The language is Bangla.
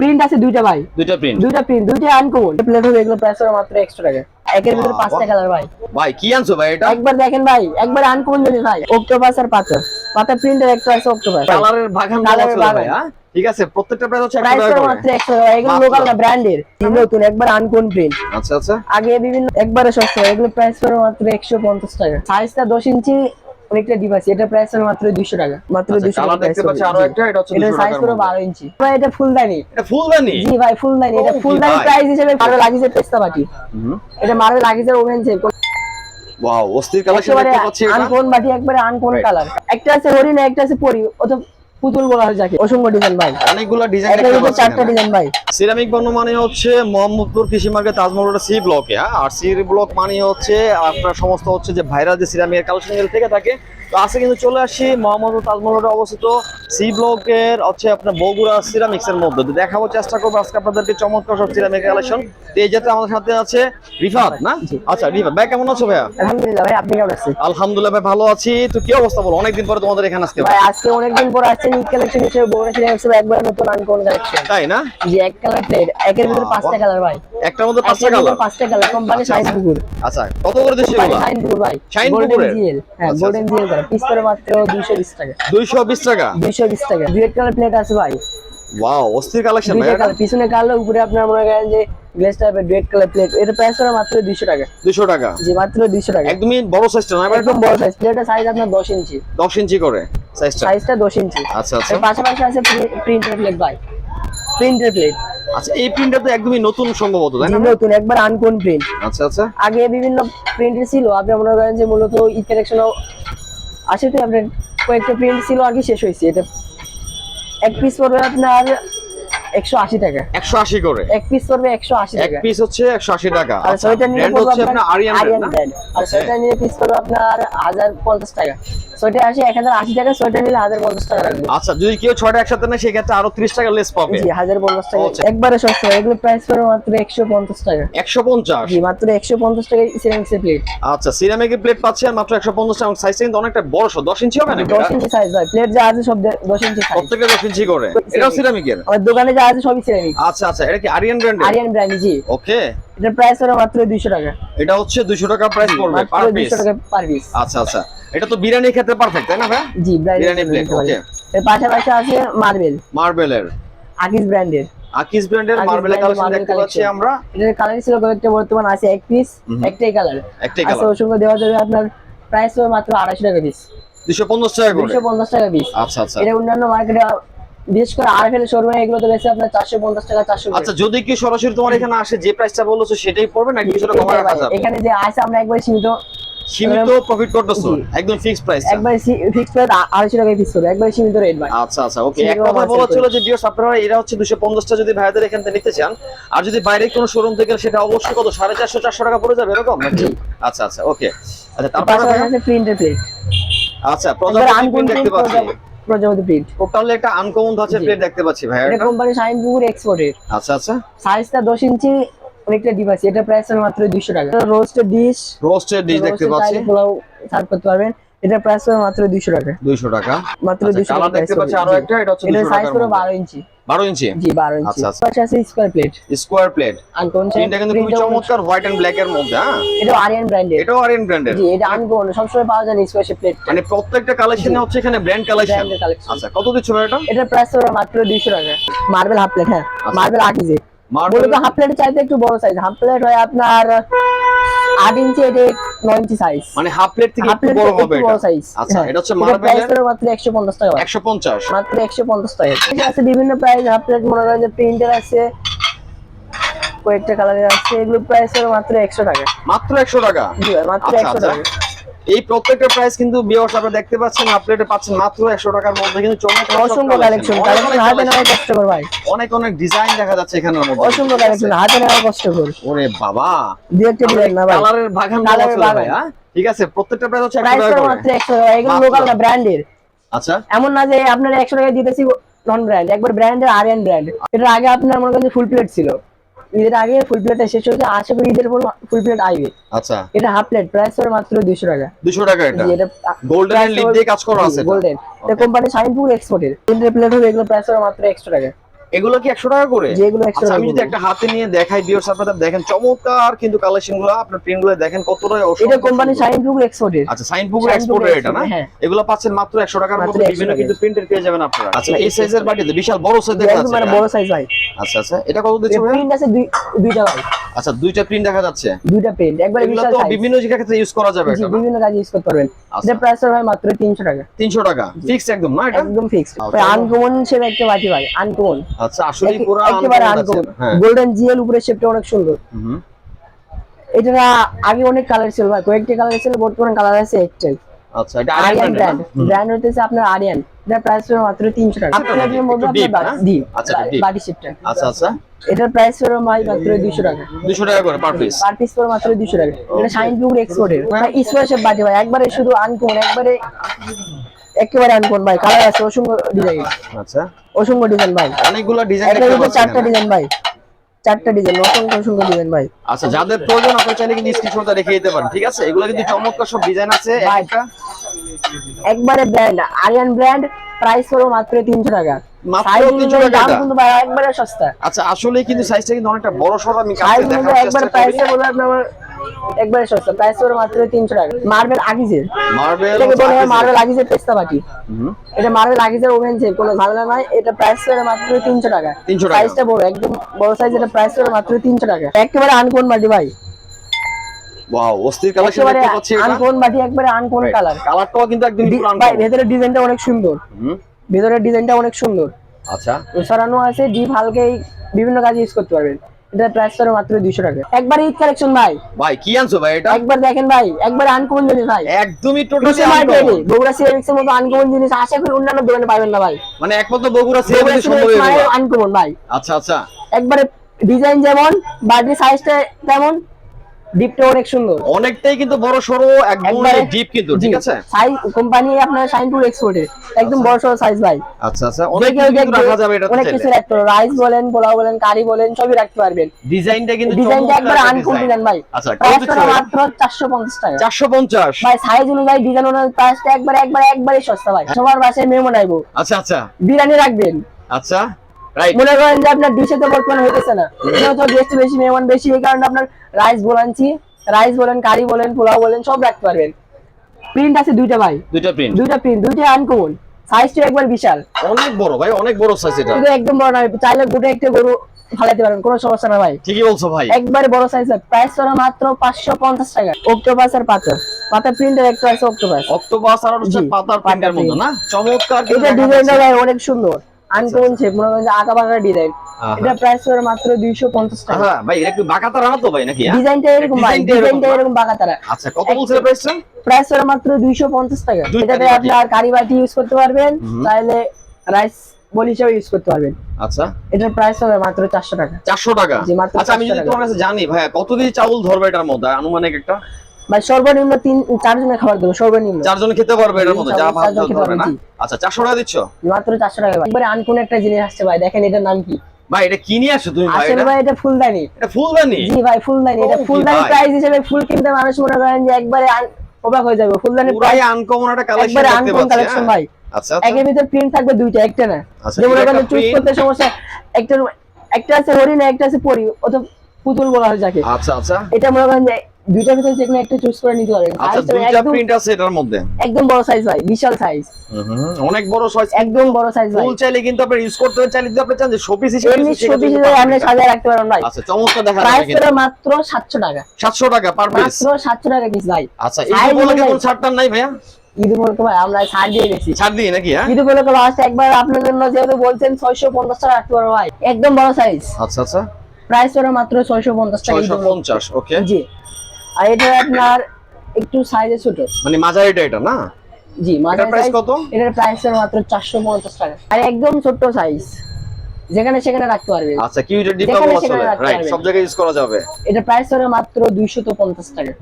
প্রিন্ট আছে দুইটা ভাই। দুইটা প্রিন্ট দুইটা প্রিন্ট দুইটা আনকমন প্লেট হবে এগুলো প্রাইস হবে মাত্র একশো টাকা। একের ভিতরে পাঁচটা কালার ভাই। ভাই কি আনছো ভাই এটা? একবার দেখেন ভাই একবার আনকমন জিনিস ভাই অক্টোপাস আর পাথর। পাথর প্রিন্টের একটা আছে অক্টোপাস কালারের বাগান কালারের বলা চলে ভাই বাগান। হ্যাঁ? ঠিক আছে প্রত্যেকটা প্রাইস হচ্ছে 100 টাকা মাত্র একশো টাকা এগুলো লোকাল না ব্র্যান্ডের নতুন একবার আনকমন প্রিন্ট আচ্ছা আচ্ছা। আগে বিভিন্ন একবারে সস্তা এগুলো প্রাইস পড়ে মাত্র একশো পঞ্চাশ টাকা। সাইজটা দশ ইঞ্চি অনেকটা ডিভাইস এটা প্রাইস পড়ে মাত্র দুইশো টাকা। মাত্র আচ্ছা, দুইশো কালার টাকা দেখতে পাচ্ছি আরও একটা এটা হচ্ছে এটা সাইজ পুরো মধ্যে। বারো ইঞ্চি ভাই এটা ফুলদানি। এটা ফুলদানি? জি ভাই ফুলদানি। এটা ফুলদানি প্রাইস হিসেবে মার্বেল লাগিয়েছে পেস্তা বাটি। হুম। এটা মারে লাগিয়েছে ওভেন সেল ওয়াও অস্থির কালেকশন দেখতে পাচ্ছি আনকোন বাটি একবারে আনকোন কোন কালার একটা আছে হরিণ একটা আছে পরি অত পুতুল বলা হয় যাকে। অসংখ্য ডিজাইন ভাই। অনেকগুলো ডিজাইন দেখতে চারটা ডিজাইন ভাই। সিরামিক বর্ণ মানে হচ্ছে মোহাম্মদপুর কৃষি মার্কেট তাজমহল রোড সি ব্লকে হ্যাঁ? আর সি ব্লক মানে হচ্ছে আপনার সমস্ত হচ্ছে যে ভাইরাল যে সিরামিকের কালেকশন থেকে থাকে। তো আজকে কিন্তু চলে আসি মোহাম্মদপুর তাজমহল রোডে অবস্থিত সি ব্লকের হচ্ছে আপনার বগুড়া সিরামিক্স এর মধ্যে। তো দেখাবো চেষ্টা করব আজকে আপনাদেরকে চমৎকার সব সিরামিক কালেকশন তো এই যাতে আমাদের সাথে আছে রিফাত না? আচ্ছা রিফাত ভাই কেমন আছো ভাইয়া? আলহামদুলিল্লাহ ভাই আপনি কেমন আছেন? আলহামদুলিল্লাহ ভাই ভালো আছি। তো কি অবস্থা বলো? অনেকদিন পরে তোমাদের এখানে আসতে ভাই আজকে অনেকদিন পর ঈদ কালেকশন হিসেবে বগুড়া সিনেমা হিসেবে একবার নতুন আনকোন কালেকশন তাই না? জি এক কালার প্লেট একের ভিতরে পাঁচটা কালার ভাই। একটার মধ্যে পাঁচটা একটার ভিতরে কালার পাঁচটা কালার কোম্পানি সাইন। পুকুর আচ্ছা কত করে দিচ্ছি এগুলো? সাইন পুকুর ভাই শাইন গোল্ডেন হ্যাঁ গোল্ডেন জিএল করা পিস করে মাত্র 220 টাকা। দুইশো বিশ টাকা? 220 টাকা। দুয়েট কালার প্লেট আছে ভাই। ওয়াও অস্থির কালেকশন ভাই পিছনে কালো উপরে আপনার মনে করেন যে টাইপের ডুয়েট কালার প্লেট এটা প্রাইস মাত্র 200 টাকা। দুশো টাকা? জি মাত্র 200 টাকা। একদমই বড় সাইজটা না একদম বড় সাইজ প্লেটের সাইজ আপনার 10 ইঞ্চি। দশ ইঞ্চি করে। সাইজটা সাইজটা 10 ইঞ্চি আচ্ছা আচ্ছা। পাশাপাশি আছে প্রিন্টার প্লেট ভাই। প্রিন্টার প্লেট আচ্ছা এই প্রিন্টটা তো একদমই নতুন সম্ভবত তাই না? নতুন একবার আনকোন প্রিন্ট আচ্ছা আচ্ছা। আগে বিভিন্ন প্রিন্ট ছিল আপনি মনে করেন যে মূলত ই কালেকশন আসে তো আপনার কয়েকটা প্রিন্ট ছিল আগে শেষ হয়েছে। এটা এক পিস পড়বে আপনার একশো আশি টাকা। একশো আশি করে। এক পিস পড়বে একশো আশি এক টাকা। পিস হচ্ছে একশো আশি টাকা। আচ্ছা সোয়েটার নিলে হচ্ছে আপনার আরিয়ান আরিয়ান brand না? ব্র্যান্ড আচ্ছা। সোয়েটার নিলে পিস পড়বে আপনার হাজার পঞ্চাশ টাকা। সোয়েটার আসে এক হাজার আশি টাকা সোয়েটার নিলে হাজার পঞ্চাশ টাকা রাখবে আচ্ছা যদি কেউ ছয়টা একসাথে নেয় সেক্ষেত্রে আরও ত্রিশ টাকা লেস পাবে। জি হাজার পঞ্চাশ টাকা। আচ্ছা। একবারে সস্তা এগুলো প্রাইস পড়বে মাত্র টাকা। জি মাত্র সিরামিক্সের প্লেট আচ্ছা সিরামিকের প্লেট পাচ্ছেন মাত্র একশো পঞ্চাশ টাকা। সাইজটা কিন্তু অনেকটা বড় সো দশ ইঞ্চি হবে সাইজ ভাই প্লেট যা আছে সব দে- দশ ইঞ্চি সাইজ প্রত্যেকটা দশ ইঞ্চি করে। এটাও সিরামিকের আমার দোকানে যা আছে সবই সিরামিক আচ্ছা আচ্ছা এটা কি আরিয়ান ব্র্যান্ডের আরিয়ান ব্র্যান্ড জি। ওকে। এটার প্রাইস হলো মাত্র দুইশো টাকা। এটা হচ্ছে দুশো টাকা প্রাইস পড়বে পার পিস দুইশো টাকা পার পিস আচ্ছা আচ্ছা। এটা তো বিরিয়ানির ক্ষেত্রে পারফেক্ট তাই না ভাই? জি বিরিয়ানি প্লেট ওকে এর পাশাপাশি আছে মার্বেল মার্বেলের আকিস ব্র্যান্ডের আকিস ব্র্যান্ডের কালেকশন দেখতে পাচ্ছি আমরা। এটার কালার ছিল কয়েকটা বর্তমান আছে এক পিস একটাই কালার একটাই কালার অসংখ্য দেওয়া যাবে আপনার প্রাইস হবে মাত্র আড়াইশো টাকা পিস দুশো পঞ্চাশ টাকা করে। দুইশো পঞ্চাশ টাকা পিস আচ্ছা আচ্ছা। এটা অন্যান্য মার্কেটে বিশেষ করে আর শোরুমে এগুলো তো বেশি আপনার চারশো পঞ্চাশ টাকা চারশো আচ্ছা যদি কি সরাসরি তোমার এখানে আসে যে প্রাইসটা বলছো সেটাই পড়বে নাকি কিছুটা কমে রাখা যাবে? এখানে যে আছে আমরা একবার সীমিত সীমিত প্রফিট করতেছো? একদম ফিক্সড প্রাইস একবার ফিক্স করে আড়াইশো টাকায় পিস করবে একবার সীমিত রেট ভাই। আচ্ছা আচ্ছা ওকে এক কথা বলা করে। ছিল যে ভিউয়ার্স আপনারা এরা হচ্ছে 250 টা যদি ভাইদের এখান থেকে নিতে চান আর যদি বাইরে কোনো শোরুম থেকে সেটা অবশ্যই কত 450 400 টাকা পড়ে যাবে এরকম? নাকি আচ্ছা আচ্ছা ওকে আচ্ছা তারপরে আছে প্রিন্টের প্লেট আচ্ছা প্রজাপতি দেখতে পাচ্ছি প্রজাপতি প্রিন্ট টোটালি একটা আনকমন ধাঁচের। প্লেট দেখতে পাচ্ছি ভাই এটা কোম্পানি শাইনপুকুর এক্সপোর্টের আচ্ছা আচ্ছা। সাইজটা দশ ইঞ্চি অনেকটা ডিভাইস এটা প্রাইস মাত্র দুইশো টাকা। রোস্টেড ডিশ রোস্টেড ডিশ দেখতে পাচ্ছি। পোলাও সার্ভ করতে পারবেন। এটা প্রাইস হবে মাত্র দুইশো টাকা। 200 টাকা। মাত্র আচ্ছা, দুইশো কালার দেখতে পাচ্ছি আরও একটা এটা হচ্ছে এটা 200 সাইজ টাকার করে মধ্যে। বারো ইঞ্চি। 12 ইঞ্চি? জি বারো ইঞ্চি। আচ্ছা, আচ্ছা। আছে স্কোয়ার প্লেট স্কোয়ার প্লেট প্রিন্টটা কিন্তু খুবই চমৎকার হোয়াইট এন্ড ব্ল্যাক এর মধ্যে হ্যাঁ? এটা আরিয়ান ব্র্যান্ডের এটাও আরিয়ান ব্র্যান্ডের জি এটা সবসময় পাওয়া যায় স্কোয়ার প্লেট মানে প্রত্যেকটা কালেকশনে হচ্ছে এখানে ব্র্যান্ড কালেকশন। আচ্ছা কত দিচ্ছ এটা? এটার প্রাইস হবে মাত্র দুইশো টাকা। মার্বেল হাফ প্লেট হ্যাঁ। মার্বেল আট ইঞ্চি। মার্বেল হাফ প্লেট চাইতে একটু বড় সাইজ হাফ প্লেট হয় আপনার আট ইঞ্চি এটা নয় ইঞ্চি সাইজ মানে হাফ প্লেট থেকে একটু বড় হবে বড় এটা। সাইজ আচ্ছা এটা হচ্ছে মার্বেলের মাত্র একশো পঞ্চাশ টাকা। 150 মাত্র একশো পঞ্চাশ টাকা। এটা আছে বিভিন্ন প্রাইস হাফ প্লেট মনে করেন যে প্রিন্টার আছে কয়েকটা কালারের আছে এগুলো প্রাইস মাত্র একশো টাকা। মাত্র 100 টাকা? জি মাত্র আচ্ছা, একশো আচ্ছা। টাকা। এই প্রত্যেকটা প্রাইস কিন্তু ভিউয়ার্স আপনারা দেখতে পাচ্ছেন হাফ পাচ্ছেন মাত্র 100 টাকার মধ্যে কিন্তু চমৎকার সব অসংখ্য কালেকশন কালেকশন হাতে collection, নেওয়া কষ্ট কর ভাই। অনেক অনেক ডিজাইন দেখা যাচ্ছে এখানের মধ্যে। অসংখ্য কালেকশন হাতে নেওয়া কষ্ট কর ওরে বাবা। দু একটা ডিজাইন না ভাই। কালারের বাগান বলা কালারের ভাই বাগান। হ্যাঁ? ঠিক আছে প্রত্যেকটা প্রাইস হচ্ছে 100 টাকা মাত্র একশো টাকা। এগুলো লোকাল না ব্র্যান্ডের আচ্ছা। এমন না যে আপনার একশো টাকা দিতেছি নন ব্র্যান্ড একবার ব্র্যান্ডের আরিয়ান ব্র্যান্ড এটার আগে আপনার মনে করেন ফুল প্লেট ছিল। ঈদের আগে ফুল প্লেটটা শেষ হয়েছে আশা করি ঈদের পর ফুল প্লেট আইবে আচ্ছা। এটা হাফ প্লেট প্রাইস করে মাত্র দুইশো টাকা। 200 টাকা এটা? এটা গোল্ডেন লিড দিয়ে কাজ করা আছে গোল্ডেন এটা? কোম্পানি শাইনপুর এক্সপোর্টের তিনটে প্লেট হবে এগুলো প্রাইস করে মাত্র একশো টাকা। এগুলো কি একশো টাকা করে? যেগুলো আচ্ছা টাকা আমি যদি একটা হাতে নিয়ে দেখাই ভিউয়ার্স আপনারা দেখেন চমৎকার কিন্তু কালেকশনগুলো আপনার প্রিন্টগুলো দেখেন কতটা এটা কোম্পানি সাইন শাইন এক্সপোর্টের আচ্ছা সাইন বুক এক্সপোর্টের এটা না? হ্যাঁ। এগুলো পাচ্ছেন মাত্র 100 টাকার মধ্যে বিভিন্ন কিন্তু প্রিন্টের পেয়ে যাবেন আপনারা। আচ্ছা এই সাইজের বাটিতে বিশাল বড় সাইজ দেখা যাচ্ছে মানে। বড় সাইজ ভাই আচ্ছা আচ্ছা এটা কত দিচ্ছে ভাই প্রিন্ট আছে দুই- দুইটা ভাই আচ্ছা দুইটা প্রিন্ট দেখা যাচ্ছে? দুইটা প্রিন্ট একবারে বিশাল তো সাইজ বিভিন্ন জায়গা ক্ষেত্রে ইউজ করা যাবে এটা বিভিন্ন কাজে ইউজ করতে পারবেন। আচ্ছা। এটা প্রাইস ভাই মাত্র 300 টাকা। 300 টাকা। ফিক্স একদম না এটা? একদম আচ্ছা। ভাই আনকমন শেপ একটা বাটি ভাই আনকমন আচ্ছা আসলে পুরো একেবারে আনকমন গোল্ডেন জিএল উপরে শেপটা অনেক সুন্দর। হুম। এটা আগে অনেক কালার ছিল ভাই। কয়েকটি কালার ছিল বর্তমানে কালার আছে একটাই। আচ্ছা এটা আরিয়ান ব্র্যান্ড ব্র্যান্ড হতেছে আপনার আরিয়ান এটা প্রাইস হলো মাত্র 300 টাকা। আচ্ছা, আপনাদের মধ্যে একটু deep, আপনার না? দি আচ্ছা, deep। বাটি শেপটা আচ্ছা আচ্ছা। এটার প্রাইস হলো ভাই মাত্র 200 টাকা। 200 টাকা করে পার পিস পার পিস মাত্র 200 টাকা। এটা শাইন ব্লু এক্সপোর্টের বাটি ভাই একবারে শুধু আনকমন একবারে একেবারে আনকমন ভাই। কালার আছে অসংখ্য ডিজাইন আচ্ছা। অসংখ্য ডিজাইন ভাই। অনেকগুলো ডিজাইন একটা দেখতে পাচ্ছি চারটা ডিজাইন ভাই। চারটা ডিজাইন অসংখ্য অসংখ্য ডিজাইন ভাই। আচ্ছা যাদের প্রয়োজন আপনারা চাইলে কিন্তু স্ক্রিনশটটা রেখে দিতে পারেন ঠিক আছে? এগুলো কিন্তু চমৎকার সব ডিজাইন আছে। একটা। একবারে ব্র্যান্ড আরিয়ান ব্র্যান্ড প্রাইস হলো মাত্র 300 টাকা। মাত্র সাইজ 300 অনুযায়ী দাম টাকা? কিন্তু ভাই একবারে সস্তা। আচ্ছা আসলে কিন্তু সাইজটা কিন্তু অনেকটা বড় সড় আমি কাছে দেখার একবার চেষ্টা করি। প্রাইসে বলে আপনার একবারে সস্তা। প্রাইস মাত্র 300 টাকা। মার্বেল আগিজের মার্বেল এটাকে বলা মার্বেল আগিজের পেস্তা বাটি। এটা মার্বেল আগিজের ওভেন কোনো ঝামেলা নাই। এটা প্রাইস মাত্র 300 টাকা। 300 টাকা। সাইজটা বড় একদম বড় সাইজ এটা প্রাইস মাত্র 300 টাকা। একেবারে আনকোন বাটি ভাই। ওয়াও অস্থির কালেকশন দেখতে পাচ্ছি আনকোন বাটি একবারে আনকোন কালার কালারটাও কিন্তু একদম পুরান ভাই ভেতরের ডিজাইনটা অনেক সুন্দর। হুম। ভেতরের ডিজাইনটা অনেক সুন্দর। আচ্ছা। সরানো আছে ডিপ হালকা বিভিন্ন কাজে ইউজ করতে পারবেন। এটা প্রাইস হলো মাত্র 200 টাকা। একবার ঈদ কালেকশন ভাই। ভাই কি আনছো ভাই এটা? একবার দেখেন ভাই একবার আনকমন জিনিস ভাই। একদমই টোটালি মার্কেটে বগুড়া সিরামিক্সের মতো আনকমন জিনিস আশা করি অন্যান্য দোকানে পাবেন না ভাই। মানে একমাত্র বগুড়া সিএমডি সম্ভব আনকমন ভাই। আচ্ছা আচ্ছা। একবারে ডিজাইন যেমন বাটির সাইজটা তেমন ডিপটা অনেক সুন্দর। অনেকটাই কিন্তু বড় সড়ো একদম ডিপ কিন্তু ঠিক আছে? সাইজ কোম্পানি আপনার শাইনপুর এক্সপোর্টের একদম বড় সড়ো সাইজ ভাই। আচ্ছা আচ্ছা অনেক কিছু রাখা যাবে এটা অনেক কিছু রাখতে পারবেন রাইস বলেন পোলাও বলেন কারি বলেন সবই রাখতে পারবেন। ডিজাইনটা কিন্তু ডিজাইনটা একবার। ডিজাইন ভাই। আচ্ছা মাত্র 450 টাকা। 450 ভাই সাইজ অনুযায়ী ডিজাইন অনুযায়ী প্রাইসটা একবার একবার একবারে সস্তা ভাই। সবার বাসায় মেমো নাইবো আচ্ছা আচ্ছা। বিরিয়ানি রাখবেন। আচ্ছা। মনে করেন যে আপনার ডিশে তো বর্তমানে হইতেছে না। যেহেতু গেস্ট বেশি মেহমান বেশি এই কারণে আপনার রাইস বলানছি রাইস বলেন কারি বলেন পোলাও বলেন সব রাখতে পারবেন। প্রিন্ট আছে দুইটা ভাই। দুইটা প্রিন্ট দুইটা প্রিন্ট দুইটা আনকমন সাইজটা একবার বিশাল। অনেক বড় ভাই অনেক বড় সাইজ এটা। একদম বড় চাইলে গোটা একটা গরু ফালাইতে পারেন কোনো সমস্যা না ভাই। ঠিকই বলছো ভাই। একবারে বড় সাইজ প্রাইস করা মাত্র পাঁচশো পঞ্চাশ টাকা। অক্টোপাস আর পাথর। পাতা প্রিন্টের একটা আছে অক্টোপাস অক্টোপাস আর হচ্ছে পাতার প্রিন্টের মতো না? চমৎকার এটা ডিজাইনটা ভাই অনেক সুন্দর। আনকমন শেপ মনে করেন আঁকা বাঁকা ডিজাইন এটা প্রাইস মাত্র দুইশো পঞ্চাশ টাকা। হ্যাঁ ভাই এটা একটু বাঁকাতারা না তো ভাই নাকি হ্যাঁ? ডিজাইনটা এরকম ভাই ডিজাইনটা এরকম বাঁকা তারা আচ্ছা কত বলছিল প্রাইসটা প্রাইস মাত্র দুইশো পঞ্চাশ টাকা। এটাতে বাটি। আপনার কারি বাটি ইউজ করতে পারবেন। চাইলে রাইস বল হিসেবে ইউজ করতে পারবেন। আচ্ছা। এটার প্রাইস হবে মাত্র চারশো টাকা। চারশো টাকা? আচ্ছা আমি যদি তোমার কাছে জানি ভাই কত দিয়ে চাউল ধরবে এটার মধ্যে? আনুমানিক একটা? ভাই সর্বনিম্ন তিন চারজনের খাবার দেবো সর্বনিম্ন। চারজন খেতে পারবে এটার মধ্যে যা ভাত ধরবে না? আচ্ছা চারশো টাকা দিচ্ছ? মাত্র চারশো টাকা আনকোন একটা জিনিস আসছে ভাই দেখেন এটার নাম কি? ভাই এটা কি নিয়ে আসছো তুমি ভাই আসলে ভাই এটা ফুলদানি। এটা ফুলদানি? জি ভাই ফুলদানি এটা ফুলদানি প্রাইস হিসেবে ফুল কিনতে মানুষ মনে করেন যে একবারে অবাক হয়ে যাবে। ফুলদানি পুরাই আনকমন একটা কালেকশন একবারে আনকমন কালেকশন হ্যাঁ। ভাই। আচ্ছা আচ্ছা। একের ভিতর প্রিন্ট থাকবে দুইটা একটা না। আচ্ছা, যেমন এখানে চুজ করতে সমস্যা একটা একটা আছে হরিণ একটা আছে পরি অথবা পুতুল বলা হয় যাকে। আচ্ছা আচ্ছা। এটা মনে করেন যে দুইটার ভিতরে একটা চুজ করে নিতে পারবেন আচ্ছা দুইটা প্রিন্ট আছে এটার মধ্যে? একদম বড় সাইজ ভাই বিশাল সাইজ অনেক বড় সাইজ একদম বড় সাইজ ভাই। ফুল চাইলে কিন্তু আপনি ইউজ করতে চাইলে যদি আপনি চান যে শোপিস হিসেবে এমনি শোপিস কিন্তু আপনি। সাজিয়ে রাখতে পারেন ভাই। আচ্ছা চমৎকার দেখা যাবে কিন্তু মাত্র সাতশো টাকা। 700 টাকা পার পিস মাত্র সাতশো টাকা পিস ভাই। আচ্ছা এই বলে ছাড়টার নাই ভাইয়া? ঈদ উপলক্ষে ভাই আমরা ছাড় দিয়ে গেছি ছাড় দিয়ে নাকি হ্যাঁ? ঈদ উপলক্ষে একবার আপনার জন্য যেহেতু বলছেন ছয়শো পঞ্চাশ টাকা রাখতে পারব ভাই। একদম বড় সাইজ আচ্ছা আচ্ছা। প্রাইস করে মাত্র ছয়শো পঞ্চাশ টাকা ঈদ 650 ওকে জি। আর এটা আপনার একটু সাইজে ছোট। মানে মাঝারিটা এটা না? জি মাঝারি প্রাইস কত? এটার প্রাইস মাত্র চারশো পঞ্চাশ টাকা। আর একদম ছোট্ট সাইজ যেখানে সেখানে রাখতে পারবে। আচ্ছা কিউটের সেখানে রাখতে রাইট সব জায়গায় ইউজ করা যাবে। এটা প্রাইস হবে মাত্র দুইশো পঞ্চাশ টাকা।